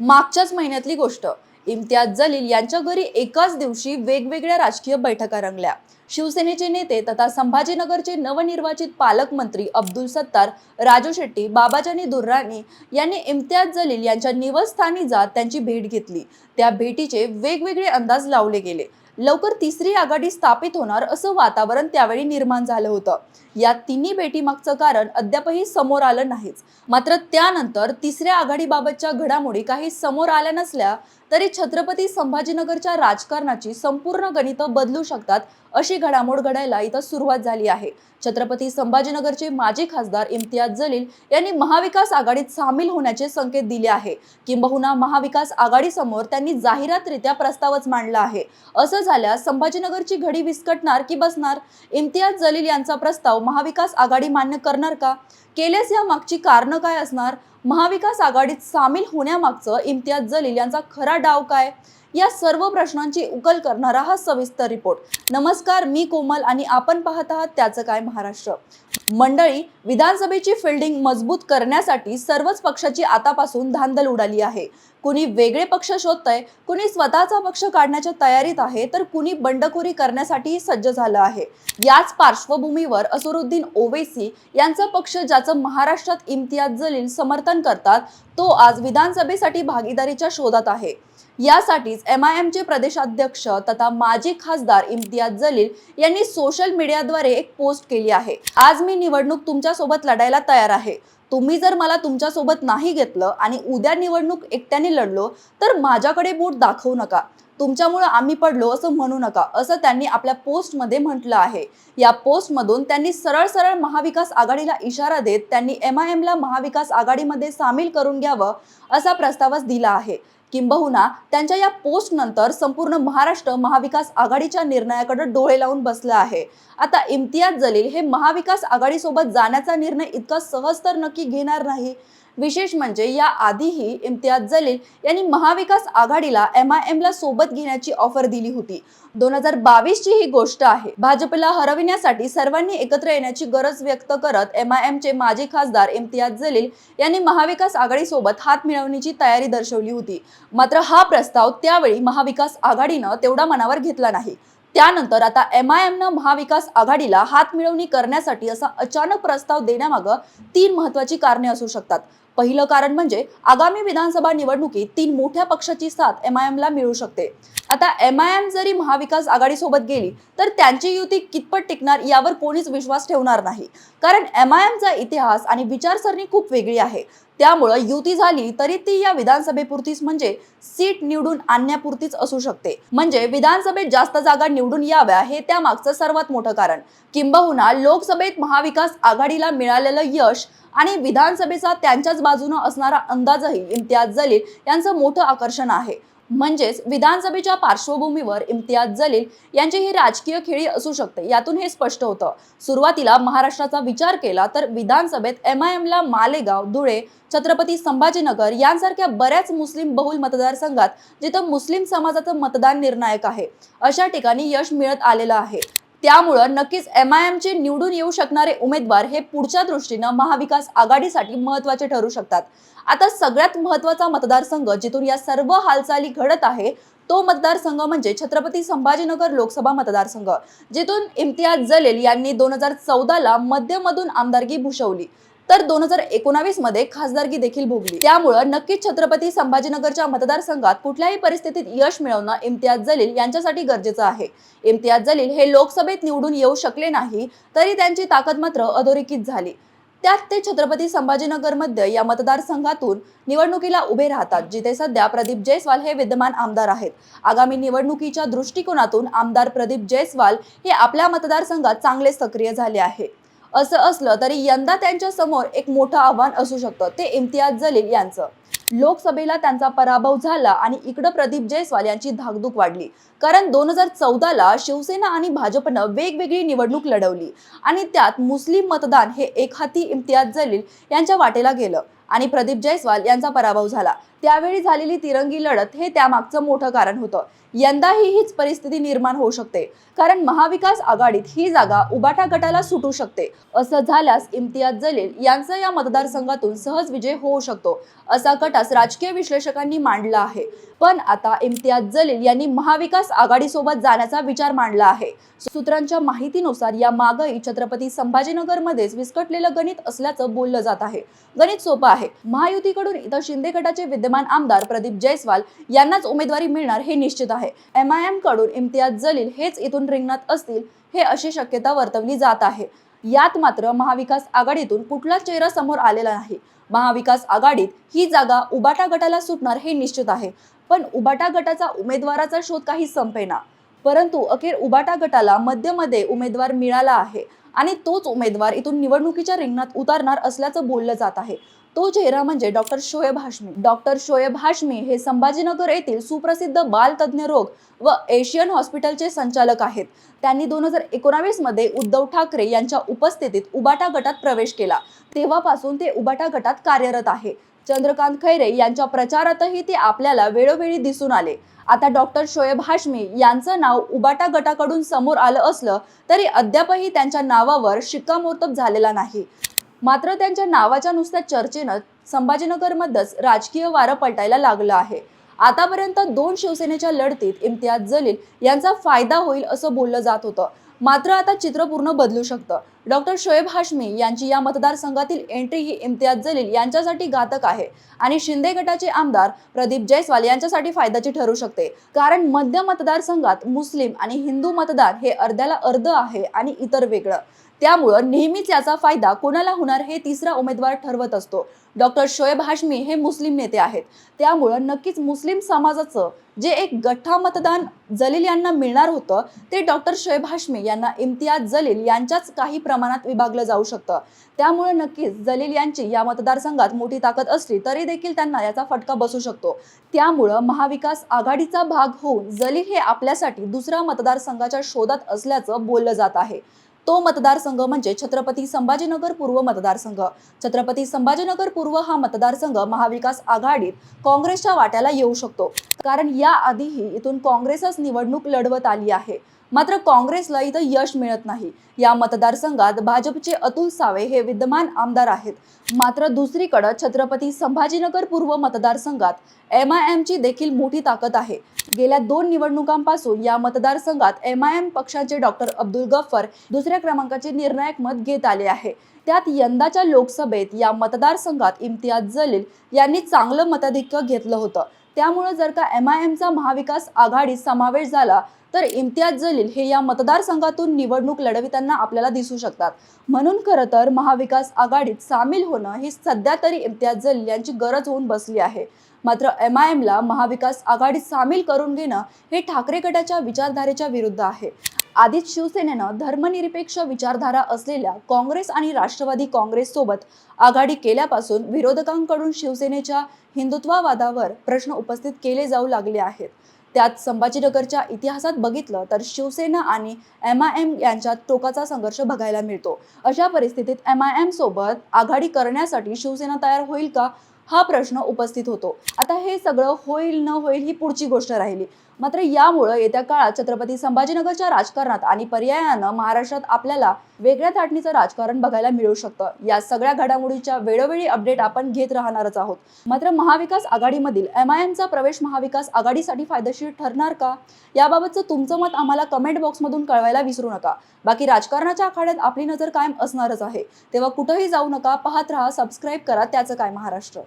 मागच्याच महिन्यातली गोष्ट. इम्तियाज जलील यांच्या घरी एकाच दिवशी वेगवेगळ्या राजकीय बैठका रंगल्या. शिवसेनेचे नेते तथा संभाजीनगरचे नवनिर्वाचित पालकमंत्री अब्दुल सत्तार राजू शेट्टी बाबाजानी दुर्राणी यांनी इम्तियाज जलील यांच्या निवासस्थानी जात त्यांची भेट घेतली. त्या भेटीचे वेगवेगळे अंदाज लावले गेले. लवकर तिसरी आघाडी स्थापित होणार असं वातावरण त्यावेळी निर्माण झालं होतं. या तिन्ही भेटीमागचं कारण अद्यापही समोर आलं नाहीच. मात्र त्यानंतर तिसऱ्या आघाडीबाबतच्या घडामोडी काही समोर आल्या नसल्या तरी छत्रपती संभाजीनगरच्या राजकारणाची संपूर्ण गणितं बदलू शकतात अशी घडामोड घडायला इथं सुरुवात झाली आहे. छत्रपती संभाजीनगरचे माजी खासदार इम्तियाज जलील यांनी महाविकास आघाडीत सामील होण्याचे संकेत दिले आहे. किंबहुना महाविकास आघाडीसमोर त्यांनी जाहिरातरित्या प्रस्तावच मांडला आहे. असं झाल्यास संभाजीनगरची घडी विस्कटणार की बसणार? इम्तियाज जलील यांचा प्रस्ताव महाविकास आघाडी मान्य करणार का? केल्यास या मागची कारणं काय असणार? महाविकास आघाडीत सामील होण्यामागचं इम्तियाज जलील यांचा खरा डाव काय? या सर्व प्रश्नांची उकल करणारा हा सविस्तर रिपोर्ट. नमस्कार मी कोमल आणि आपण पाहत आहात त्याचं काय महाराष्ट्र. मंडळी विधानसभेची फिल्डिंग मजबूत करण्यासाठी सर्वच पक्षाची आतापासून धांदल उडाली आहे. कुणी वेगळे पक्ष शोधतंय कुणी स्वतःचा पक्ष काढण्याच्या तयारीत आहे तर कुणी बंडखोरी करण्यासाठी सज्ज झालं आहे. याच पार्श्वभूमीवर असरुद्दीन ओवेसी यांचा पक्ष ज्याचं महाराष्ट्रात इम्तियाज जलील समर्थन करतात तो आज विधानसभेसाठी भागीदारीच्या शोधात आहे. यासाठीच एम आय एमचे प्रदेशाध्यक्ष तथा माजी खासदार इम्तियाज जलील यांनी सोशल मीडियाद्वारे एक पोस्ट केली आहे. आज मी निवडणूक तुमच्यासोबत लढायला तयार आहे. तुम्ही जर मला तुमच्यासोबत नाही घेतलं आणि उद्या निवडणूक एकट्याने लढलो तर माझ्याकडे बोट दाखवू नका. तुमच्यामुळं आम्ही पडलो असं म्हणू नका असं त्यांनी आपल्या पोस्टमध्ये म्हटलं आहे. या पोस्टमधून त्यांनी सरळ सरळ महाविकास आघाडीला इशारा देत त्यांनी एम आय एमला महाविकास आघाडीमध्ये सामील करून घ्यावं असा प्रस्तावच दिला आहे. किंबहुना त्यांच्या या पोस्ट नंतर संपूर्ण महाराष्ट्र महाविकास आघाडीच्या निर्णयाकडे डोळे लावून बसलं आहे. आता इम्तियाज जलील हे महाविकास आघाडीसोबत जाण्याचा निर्णय इतका सहज तर नक्की घेणार नाही. विशेष म्हणजे या आधीही इम्तियाज जलील यांनी महाविकास आघाडीला एम आय एमला सोबत घेण्याची ऑफर दिली होती. दोन हजार बावीस ची ही गोष्ट आहे. भाजपला हरविण्यासाठी सर्वांनी एकत्र येण्याची गरज व्यक्त करत एम आय एमचे माजी खासदार इम्तियाज जलील यांनी महाविकास आघाडीसोबत हात मिळवण्याची तयारी दर्शवली होती. मात्र हा प्रस्ताव त्यावेळी महाविकास आघाडीनं तेवढा मनावर घेतला नाही. त्यानंतर आता एम आय एमनं महाविकास आघाडीला हात मिळवणी करण्यासाठी असा अचानक प्रस्ताव देण्यामागं तीन महत्वाची कारणे असू शकतात. पहिलं कारण म्हणजे आगामी विधानसभा निवडणुकीत तीन मोठ्या पक्षाची साथ एम आय एमला मिळू शकते. आता एम आय एम जरी महाविकास आघाडीसोबत गेली तर त्यांची युती कितपत टिकणार यावर कोणीच विश्वास ठेवणार नाही. कारण एम आय एमचा इतिहास आणि विचारसरणी खूप वेगळी आहे. त्यामुळं युती झाली तरी ती या विधानसभेपुरतीच म्हणजे सीट निवडून आणण्यापुरतीच असू शकते. म्हणजे विधानसभेत जास्त जागा निवडून याव्या हे त्या मागचं सर्वात मोठं कारण. किंबहुना लोकसभेत महाविकास आघाडीला मिळालेलं यश आणि विधानसभेचा त्यांच्याच बाजूनं असणारा अंदाजही इम्तियाज जलील यांचं मोठं आकर्षण आहे. म्हणजेच विधानसभेच्या पार्श्वभूमीवर इम्तियाज जलील यांची ही राजकीय खेळी असू शकते यातून हे स्पष्ट होतं. सुरुवातीला महाराष्ट्राचा विचार केला तर विधानसभेत एम आय एमला मालेगाव धुळे छत्रपती संभाजीनगर यांसारख्या बऱ्याच मुस्लिम बहुल मतदारसंघात जिथं मुस्लिम समाजाचं मतदान निर्णायक आहे अशा ठिकाणी यश मिळत आलेलं आहे. त्यामुळं नक्कीच एम आय एमचे निवडून येऊ शकणारे उमेदवार हे पुढच्या दृष्टीनं महाविकास आघाडीसाठी महत्त्वाचे ठरू शकतात. आता सगळ्यात महत्त्वाचा मतदारसंघ जिथून या सर्व हालचाली घडत आहे तो मतदारसंघ म्हणजे छत्रपती संभाजीनगर लोकसभा मतदारसंघ जिथून इम्तियाज जलील यांनी दोन हजार चौदाला मध्यमधून आमदारकी भूषवली. तर दोन हजार एकोणावीसमध्ये खासदारकी देखील भोगली. त्यामुळं नक्कीच छत्रपती संभाजीनगरच्या मतदारसंघात कुठल्याही परिस्थितीत यश मिळवणं इम्तियाज जलील यांच्यासाठी गरजेचं आहे. इम्तियाज जलील हे लोकसभेत निवडून येऊ शकले नाही तरी त्यांची ताकद मात्र अधोरेखित झाली. त्यात ते छत्रपती संभाजीनगरमध्ये या मतदारसंघातून निवडणुकीला उभे राहतात जिथे सध्या प्रदीप जयस्वाल हे विद्यमान आमदार आहेत. आगामी निवडणुकीच्या दृष्टिकोनातून आमदार प्रदीप जयस्वाल हे आपल्या मतदारसंघात चांगले सक्रिय झाले आहे. असं असलं तरी यंदा त्यांच्यासमोर एक मोठं आव्हान असू शकतं. ते इम्तियाज जलील यांचं. लोकसभेला त्यांचा पराभव झाला आणि इकडं प्रदीप जयस्वाल यांची धाकधूक वाढली. कारण दोन हजार चौदाला शिवसेना आणि भाजपनं वेगवेगळी निवडणूक लढवली आणि त्यात मुस्लिम मतदान हे एकहाती इम्तियाज जलील यांच्या वाटेला गेलं आणि प्रदीप जयस्वाल यांचा पराभव झाला. त्यावेळी झालेली तिरंगी लढत हे त्यामागचं मोठं कारण होतं. यंदाही हीच परिस्थिती निर्माण होऊ शकते. कारण महाविकास आघाडीत ही जागा उबाटा गटाला सुटू शकते. असं झाल्यास इम्तियाज जलील यांचा या मतदारसंघातून सहज विजय होऊ शकतो असा कटास राजकीय विश्लेषकांनी मांडला आहे. पण आता इम्तियाज जलील यांनी महाविकास आघाडीसोबत जाण्याचा विचार मांडला आहे. सूत्रांच्या माहितीनुसार या मागही छत्रपती संभाजीनगरमध्येच विस्कटलेलं गणित असल्याचं बोललं जात आहे. गणित सोपं आहे. महायुतीकडून इथं शिंदे गटाचे विद्यमान आमदार प्रदीप जयस्वाल यांनाच उमेदवारी मिळणार हे निश्चित आहे. एम आय एमकडून इम्तियाज जलील हेच इथून रिंगणात असतील हे अशी शक्यता वर्तवली जात आहे. यात मात्र महाविकास आघाडीतून कुठला चेहरा समोर आलेला नाही. महाविकास आघाडीत ही जागा उबाटा गटाला सुटणार हे निश्चित आहे. पण उबाटा गटाचा उमेदवाराचा शोध काही संपेना. परंतु अखेर उबाटा गटाला मध्यमध्ये उमेदवार मिळाला आहे आणि तोच उमेदवार इथून निवडणुकीच्या रिंगणात उतारणार असल्याचं बोललं जात आहे. तो चेहरा म्हणजे डॉक्टर शोएब हाशमी. डॉक्टर शोएब हाशमी हे संभाजीनगर येथील सुप्रसिद्ध बालतज्ञ रोग व एशियन हॉस्पिटलचे संचालक आहेत. त्यांनी दोन हजार एकोणावीसमध्ये उद्धव ठाकरे यांच्या उपस्थितीत उबाटा गटात प्रवेश केला. तेव्हापासून ते उबाटा गटात कार्यरत आहे. चंद्रकांत खैरे यांच्या प्रचारातही ते आपल्याला वेळोवेळी दिसून आले. आता डॉक्टर शोएब हाशमी यांचं नाव उबाटा गटाकडून समोर आलं असलं तरी अद्यापही त्यांच्या नावावर शिक्कामोर्तब झालेला नाही. मात्र त्यांच्या नावाच्या नुसत्या चर्चेनं संभाजीनगरमध्येच राजकीय वारं पलटायला लागलं आहे. आतापर्यंत दोन शिवसेनेच्या लढतीत इम्तियाज जलील यांचा फायदा होईल असं बोललं जात होतं. मात्र आता चित्र पूर्ण बदलू शकतं. डॉक्टर शोएब हाशमी यांची या मतदारसंघातील एंट्री ही इम्तियाज जलील यांच्यासाठी घातक आहे आणि शिंदे गटाचे आमदार प्रदीप जयस्वाल यांच्यासाठी फायद्याची ठरू शकते. कारण मध्य मतदारसंघात मुस्लिम आणि हिंदू मतदार हे अर्ध्याला अर्ध आहे आणि इतर वेगळं. त्यामुळं नेहमीच याचा फायदा कोणाला होणार हे तिसरा उमेदवार ठरवत असतो. डॉक्टर शोएब हाशमी हे मुस्लिम नेते आहेत. त्यामुळं नक्कीच मुस्लिम समाजाचं जे एक गठ्ठा मतदान जलील यांना मिळणार होतं ते डॉक्टर शोएब हाशमी यांना इम्तियाज जलील यांच्याच काही प्रमाणात विभागलं जाऊ शकतं. त्यामुळे नक्कीच जलील यांची या मतदारसंघात मोठी ताकद असली तरी देखील त्यांना याचा फटका बसू शकतो. त्यामुळं महाविकास आघाडीचा भाग होऊन जलील हे आपल्यासाठी दुसऱ्या मतदारसंघाच्या शोधात असल्याचं बोललं जात आहे. तो मतदारसंघ म्हणजे छत्रपती संभाजीनगर पूर्व मतदारसंघ. छत्रपती संभाजीनगर पूर्व हा मतदारसंघ महाविकास आघाडीत काँग्रेसच्या वाट्याला येऊ शकतो. कारण याआधीही इथून काँग्रेसच निवडणूक लढवत आली आहे. मात्र काँग्रेसला इथं यश मिळत नाही. या मतदारसंघात भाजपचे अतुल सावे हे विद्यमान आमदार आहेत. मात्र दुसरीकडे छत्रपती संभाजीनगर पूर्व मतदारसंघात एम आय एमची देखील मोठी ताकद आहे. गेल्या दोन निवडणुकांपासून या मतदारसंघात एम आय एम पक्षाचे डॉक्टर अब्दुल गफ्फर दुसऱ्या क्रमांकाचे निर्णायक मत घेत आले आहे. त्यात यंदाच्या लोकसभेत या मतदारसंघात इम्तियाज जलील यांनी चांगलं मताधिक्य घेतलं होतं. त्यामुळे जर का एम आय एमचा महाविकास आघाडीत समावेश झाला तर इम्तियाज जलील हे या मतदारसंघातून निवडणूक लढविताना आपल्याला दिसू शकतात. म्हणून खरं तर महाविकास आघाडीत सामील होणं ही सध्या तरी इम्तियाज जलील यांची गरज होऊन बसली आहे. मात्र एम आय एमला महाविकास आघाडीत सामील करून घेणं हे ठाकरे गटाच्या विचारधारेच्या विरुद्ध आहे. आधीच शिवसेनेनं धर्मनिरपेक्ष विचारधारा असलेल्या काँग्रेस आणि राष्ट्रवादी काँग्रेस सोबत आघाडी केल्यापासून विरोधकांकडून शिवसेनेच्या हिंदुत्ववादावर प्रश्न उपस्थित केले जाऊ लागले आहेत. त्यात संभाजीनगरच्या इतिहासात बघितलं तर शिवसेना आणि एम आय एम यांच्यात टोकाचा संघर्ष बघायला मिळतो. अशा परिस्थितीत एम आय एम सोबत आघाडी करण्यासाठी शिवसेना तयार होईल का? हा प्रश्न उपस्थित होतो. आता हे सगळं होईल न होईल ही पुढची गोष्ट राहिली. मात्र यामुळं येत्या काळात छत्रपती संभाजीनगरच्या राजकारणात आणि पर्यायानं महाराष्ट्रात आपल्याला वेगळ्या थाटणीचं राजकारण बघायला मिळू शकतं. या सगळ्या घडामोडीच्या वेळोवेळी अपडेट आपण घेत राहणारच आहोत. मात्र महाविकास आघाडीमधील एम आय एमचा प्रवेश महाविकास आघाडीसाठी फायदेशीर ठरणार का? याबाबतचं तुमचं मत आम्हाला कमेंट बॉक्समधून कळवायला विसरू नका. बाकी राजकारणाच्या आखाड्यात आपली नजर कायम असणारच आहे. तेव्हा कुठंही जाऊ नका पाहत राहा सबस्क्राईब करा. त्याचं काय महाराष्ट्र?